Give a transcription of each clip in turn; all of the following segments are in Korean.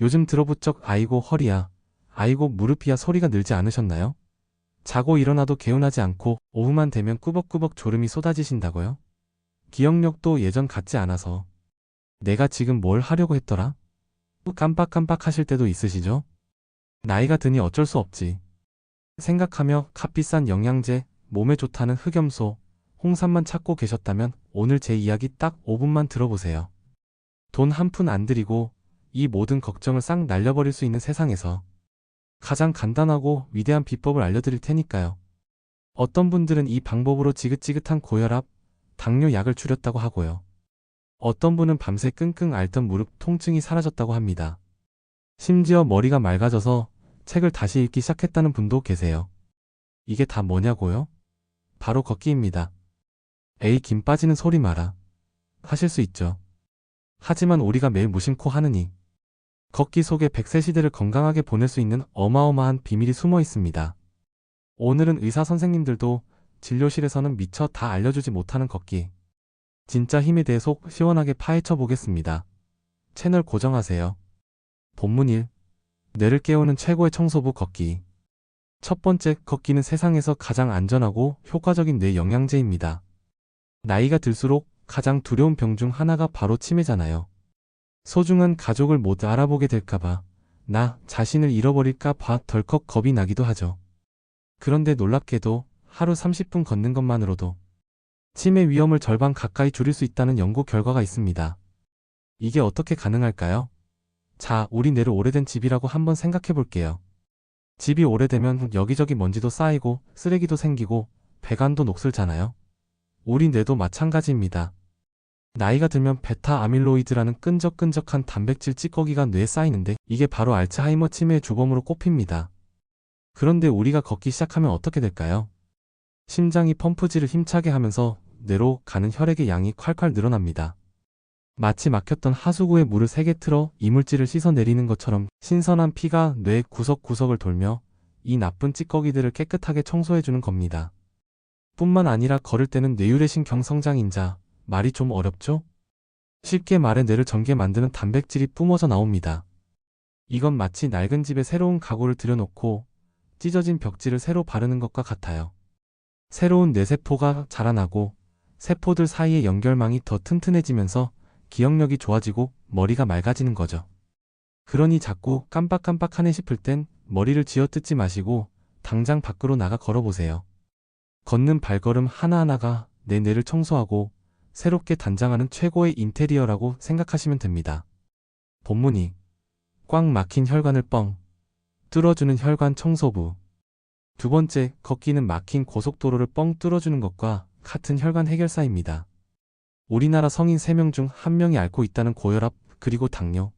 요즘 들어 부쩍 아이고 허리야, 아이고 무릎이야 소리가 늘지 않으셨나요? 자고 일어나도 개운하지 않고 오후만 되면 꾸벅꾸벅 졸음이 쏟아지신다고요? 기억력도 예전 같지 않아서 내가 지금 뭘 하려고 했더라? 깜빡깜빡 하실 때도 있으시죠? 나이가 드니 어쩔 수 없지. 생각하며 값비싼 영양제, 몸에 좋다는 흑염소, 홍삼만 찾고 계셨다면 오늘 제 이야기 딱 5분만 들어보세요. 돈 한 푼 안 들이고 이 모든 걱정을 싹 날려버릴 수 있는 세상에서 가장 간단하고 위대한 비법을 알려드릴 테니까요. 어떤 분들은 이 방법으로 지긋지긋한 고혈압, 당뇨 약을 줄였다고 하고요. 어떤 분은 밤새 끙끙 앓던 무릎 통증이 사라졌다고 합니다. 심지어 머리가 맑아져서 책을 다시 읽기 시작했다는 분도 계세요. 이게 다 뭐냐고요? 바로 걷기입니다. 에이 김 빠지는 소리 마라. 하실 수 있죠. 하지만 우리가 매일 무심코 하느니 걷기 속에 100세 시대를 건강하게 보낼 수 있는 어마어마한 비밀이 숨어 있습니다. 오늘은 의사 선생님들도 진료실에서는 미처 다 알려주지 못하는 걷기. 진짜 힘에 대해 속 시원하게 파헤쳐 보겠습니다. 채널 고정하세요. 본문 1. 뇌를 깨우는 최고의 청소부 걷기. 첫 번째, 걷기는 세상에서 가장 안전하고 효과적인 뇌 영양제입니다. 나이가 들수록 가장 두려운 병 중 하나가 바로 치매잖아요. 소중한 가족을 못 알아보게 될까봐, 나 자신을 잃어버릴까 봐 덜컥 겁이 나기도 하죠. 그런데 놀랍게도 하루 30분 걷는 것만으로도 치매 위험을 절반 가까이 줄일 수 있다는 연구 결과가 있습니다. 이게 어떻게 가능할까요? 자, 우리 뇌를 오래된 집이라고 한번 생각해 볼게요. 집이 오래되면 여기저기 먼지도 쌓이고 쓰레기도 생기고 배관도 녹슬잖아요. 우리 뇌도 마찬가지입니다. 나이가 들면 베타 아밀로이드라는 끈적끈적한 단백질 찌꺼기가 뇌에 쌓이는데 이게 바로 알츠하이머 치매의 주범으로 꼽힙니다. 그런데 우리가 걷기 시작하면 어떻게 될까요? 심장이 펌프질을 힘차게 하면서 뇌로 가는 혈액의 양이 콸콸 늘어납니다. 마치 막혔던 하수구에 물을 세게 틀어 이물질을 씻어내리는 것처럼 신선한 피가 뇌 구석구석을 돌며 이 나쁜 찌꺼기들을 깨끗하게 청소해주는 겁니다. 뿐만 아니라 걸을 때는 뇌유래신 경 성장인자, 말이 좀 어렵죠? 쉽게 말해 뇌를 전게 만드는 단백질이 뿜어져 나옵니다. 이건 마치 낡은 집에 새로운 가구를 들여놓고 찢어진 벽지를 새로 바르는 것과 같아요. 새로운 뇌세포가 자라나고 세포들 사이의 연결망이 더 튼튼해지면서 기억력이 좋아지고 머리가 맑아지는 거죠. 그러니 자꾸 깜빡깜빡하네 싶을 땐 머리를 쥐어뜯지 마시고 당장 밖으로 나가 걸어보세요. 걷는 발걸음 하나하나가 내 뇌를 청소하고 새롭게 단장하는 최고의 인테리어라고 생각하시면 됩니다. 본문이 꽉 막힌 혈관을 뻥 뚫어주는 혈관 청소부 두 번째, 걷기는 막힌 고속도로를 뻥 뚫어주는 것과 같은 혈관 해결사입니다. 우리나라 성인 3명 중 1명이 앓고 있다는 고혈압 그리고 당뇨.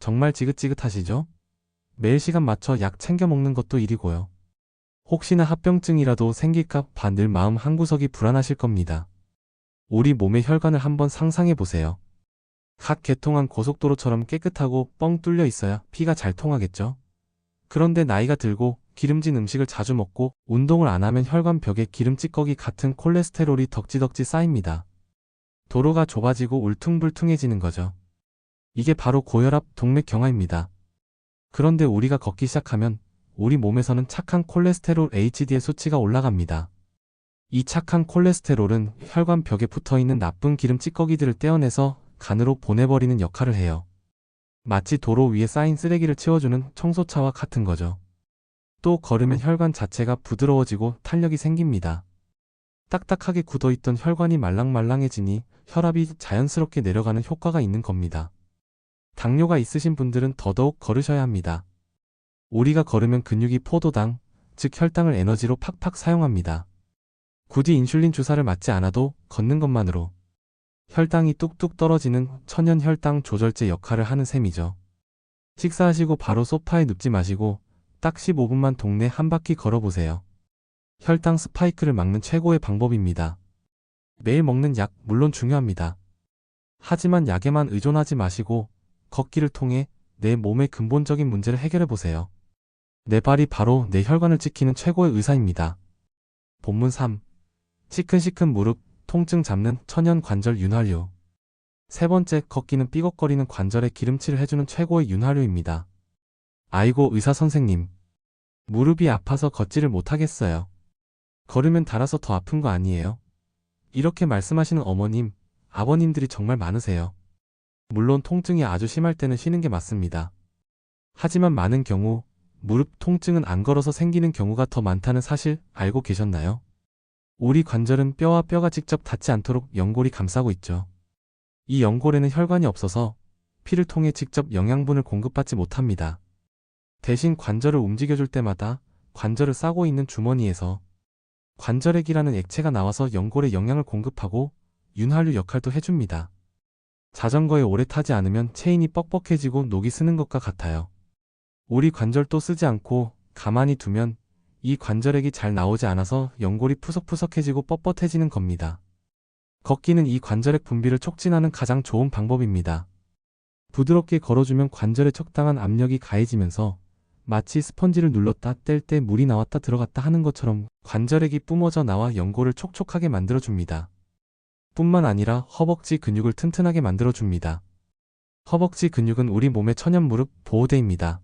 정말 지긋지긋하시죠? 매일 시간 맞춰 약 챙겨 먹는 것도 일이고요. 혹시나 합병증이라도 생길까 봐 늘 마음 한구석이 불안하실 겁니다. 우리 몸의 혈관을 한번 상상해 보세요. 각 개통한 고속도로처럼 깨끗하고 뻥 뚫려 있어야 피가 잘 통하겠죠? 그런데 나이가 들고 기름진 음식을 자주 먹고 운동을 안 하면 혈관 벽에 기름 찌꺼기 같은 콜레스테롤이 덕지덕지 쌓입니다. 도로가 좁아지고 울퉁불퉁해지는 거죠. 이게 바로 고혈압 동맥경화입니다. 그런데 우리가 걷기 시작하면 우리 몸에서는 착한 콜레스테롤 HDL 수치가 올라갑니다. 이 착한 콜레스테롤은 혈관 벽에 붙어 있는 나쁜 기름 찌꺼기들을 떼어내서 간으로 보내버리는 역할을 해요. 마치 도로 위에 쌓인 쓰레기를 치워주는 청소차와 같은 거죠. 또 걸으면 혈관 자체가 부드러워지고 탄력이 생깁니다. 딱딱하게 굳어있던 혈관이 말랑말랑해지니 혈압이 자연스럽게 내려가는 효과가 있는 겁니다. 당뇨가 있으신 분들은 더더욱 걸으셔야 합니다. 우리가 걸으면 근육이 포도당, 즉 혈당을 에너지로 팍팍 사용합니다. 굳이 인슐린 주사를 맞지 않아도 걷는 것만으로 혈당이 뚝뚝 떨어지는 천연 혈당 조절제 역할을 하는 셈이죠. 식사하시고 바로 소파에 눕지 마시고 딱 15분만 동네 한 바퀴 걸어보세요. 혈당 스파이크를 막는 최고의 방법입니다. 매일 먹는 약 물론 중요합니다. 하지만 약에만 의존하지 마시고 걷기를 통해 내 몸의 근본적인 문제를 해결해 보세요. 내 발이 바로 내 혈관을 지키는 최고의 의사입니다. 본문 3. 시큰시큰 무릎, 통증 잡는 천연 관절 윤활유. 세 번째, 걷기는 삐걱거리는 관절에 기름칠을 해주는 최고의 윤활유입니다. 아이고, 의사 선생님. 무릎이 아파서 걷지를 못하겠어요. 걸으면 달아서 더 아픈 거 아니에요? 이렇게 말씀하시는 어머님, 아버님들이 정말 많으세요. 물론 통증이 아주 심할 때는 쉬는 게 맞습니다. 하지만 많은 경우, 무릎 통증은 안 걸어서 생기는 경우가 더 많다는 사실 알고 계셨나요? 우리 관절은 뼈와 뼈가 직접 닿지 않도록 연골이 감싸고 있죠. 이 연골에는 혈관이 없어서 피를 통해 직접 영양분을 공급받지 못합니다. 대신 관절을 움직여줄 때마다 관절을 싸고 있는 주머니에서 관절액이라는 액체가 나와서 연골에 영양을 공급하고 윤활유 역할도 해줍니다. 자전거에 오래 타지 않으면 체인이 뻑뻑해지고 녹이 쓰는 것과 같아요. 우리 관절도 쓰지 않고 가만히 두면 이 관절액이 잘 나오지 않아서 연골이 푸석푸석해지고 뻣뻣해지는 겁니다. 걷기는 이 관절액 분비를 촉진하는 가장 좋은 방법입니다. 부드럽게 걸어주면 관절에 적당한 압력이 가해지면서 마치 스펀지를 눌렀다 뗄 때 물이 나왔다 들어갔다 하는 것처럼 관절액이 뿜어져 나와 연골을 촉촉하게 만들어줍니다. 뿐만 아니라 허벅지 근육을 튼튼하게 만들어줍니다. 허벅지 근육은 우리 몸의 천연 무릎 보호대입니다.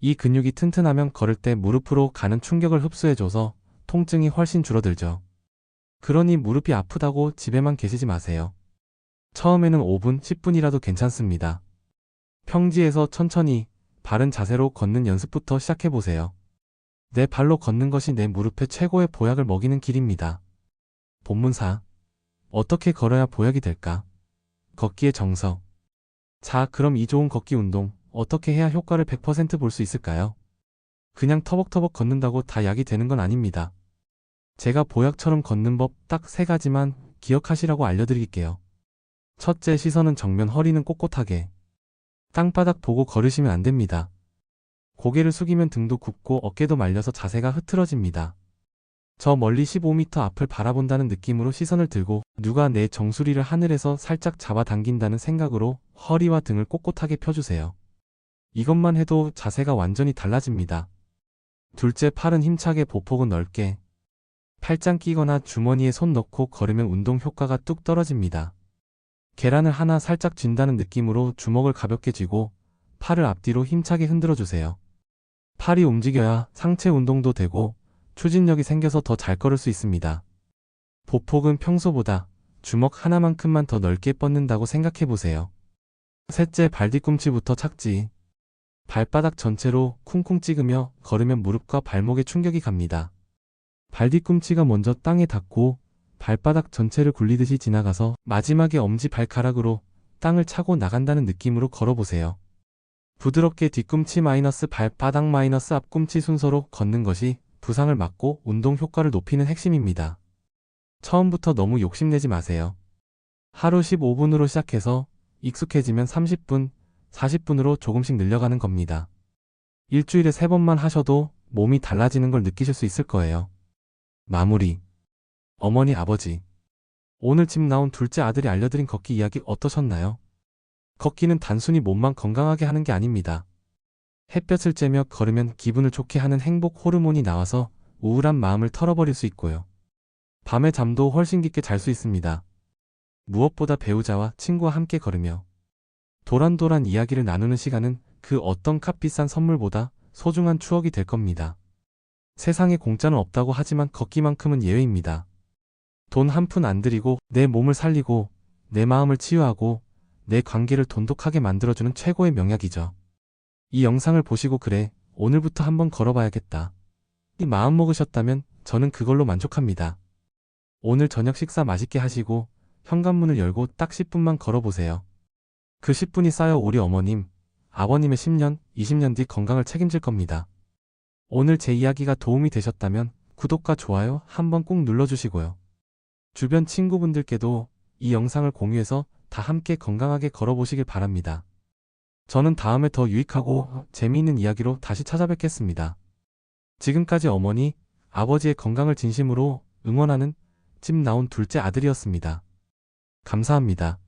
이 근육이 튼튼하면 걸을 때 무릎으로 가는 충격을 흡수해줘서 통증이 훨씬 줄어들죠. 그러니 무릎이 아프다고 집에만 계시지 마세요. 처음에는 5분, 10분이라도 괜찮습니다. 평지에서 천천히 바른 자세로 걷는 연습부터 시작해보세요. 내 발로 걷는 것이 내 무릎에 최고의 보약을 먹이는 길입니다. 본문사. 어떻게 걸어야 보약이 될까? 걷기의 정석. 자, 그럼 이 좋은 걷기 운동, 어떻게 해야 효과를 100%볼 수 있을까요? 그냥 터벅터벅 걷는다고 다 약이 되는 건 아닙니다. 제가 보약처럼 걷는 법 딱 세 가지만 기억하시라고 알려드릴게요. 첫째 시선은 정면 허리는 꼿꼿하게. 땅바닥 보고 걸으시면 안 됩니다. 고개를 숙이면 등도 굽고 어깨도 말려서 자세가 흐트러집니다. 저 멀리 15m 앞을 바라본다는 느낌으로 시선을 들고 누가 내 정수리를 하늘에서 살짝 잡아당긴다는 생각으로 허리와 등을 꼿꼿하게 펴주세요. 이것만 해도 자세가 완전히 달라집니다. 둘째 팔은 힘차게 보폭은 넓게 팔짱 끼거나 주머니에 손 넣고 걸으면 운동 효과가 뚝 떨어집니다. 계란을 하나 살짝 쥔다는 느낌으로 주먹을 가볍게 쥐고 팔을 앞뒤로 힘차게 흔들어 주세요. 팔이 움직여야 상체 운동도 되고 추진력이 생겨서 더 잘 걸을 수 있습니다. 보폭은 평소보다 주먹 하나만큼만 더 넓게 뻗는다고 생각해 보세요. 셋째 발 뒤꿈치부터 착지. 발바닥 전체로 쿵쿵 찍으며 걸으면 무릎과 발목에 충격이 갑니다. 발 뒤꿈치가 먼저 땅에 닿고 발바닥 전체를 굴리듯이 지나가서 마지막에 엄지 발가락으로 땅을 차고 나간다는 느낌으로 걸어보세요. 부드럽게 뒤꿈치 마이너스 발바닥 마이너스 앞꿈치 순서로 걷는 것이 부상을 막고 운동 효과를 높이는 핵심입니다. 처음부터 너무 욕심내지 마세요. 하루 15분으로 시작해서 익숙해지면 30분, 40분으로 조금씩 늘려가는 겁니다. 일주일에 3번만 하셔도 몸이 달라지는 걸 느끼실 수 있을 거예요. 마무리. 어머니, 아버지. 오늘 집 나온 둘째 아들이 알려드린 걷기 이야기 어떠셨나요? 걷기는 단순히 몸만 건강하게 하는 게 아닙니다. 햇볕을 쬐며 걸으면 기분을 좋게 하는 행복 호르몬이 나와서 우울한 마음을 털어버릴 수 있고요. 밤에 잠도 훨씬 깊게 잘 수 있습니다. 무엇보다 배우자와 친구와 함께 걸으며 도란도란 이야기를 나누는 시간은 그 어떤 값비싼 선물보다 소중한 추억이 될 겁니다. 세상에 공짜는 없다고 하지만 걷기만큼은 예외입니다. 돈 한 푼 안 들이고 내 몸을 살리고 내 마음을 치유하고 내 관계를 돈독하게 만들어주는 최고의 명약이죠. 이 영상을 보시고 그래, 오늘부터 한번 걸어봐야겠다. 이 마음 먹으셨다면 저는 그걸로 만족합니다. 오늘 저녁 식사 맛있게 하시고 현관문을 열고 딱 10분만 걸어보세요. 그 10분이 쌓여 우리 어머님, 아버님의 10년, 20년 뒤 건강을 책임질 겁니다. 오늘 제 이야기가 도움이 되셨다면 구독과 좋아요 한번 꼭 눌러주시고요. 주변 친구분들께도 이 영상을 공유해서 다 함께 건강하게 걸어보시길 바랍니다. 저는 다음에 더 유익하고 재미있는 이야기로 다시 찾아뵙겠습니다. 지금까지 어머니, 아버지의 건강을 진심으로 응원하는 집 나온 둘째 아들이었습니다. 감사합니다.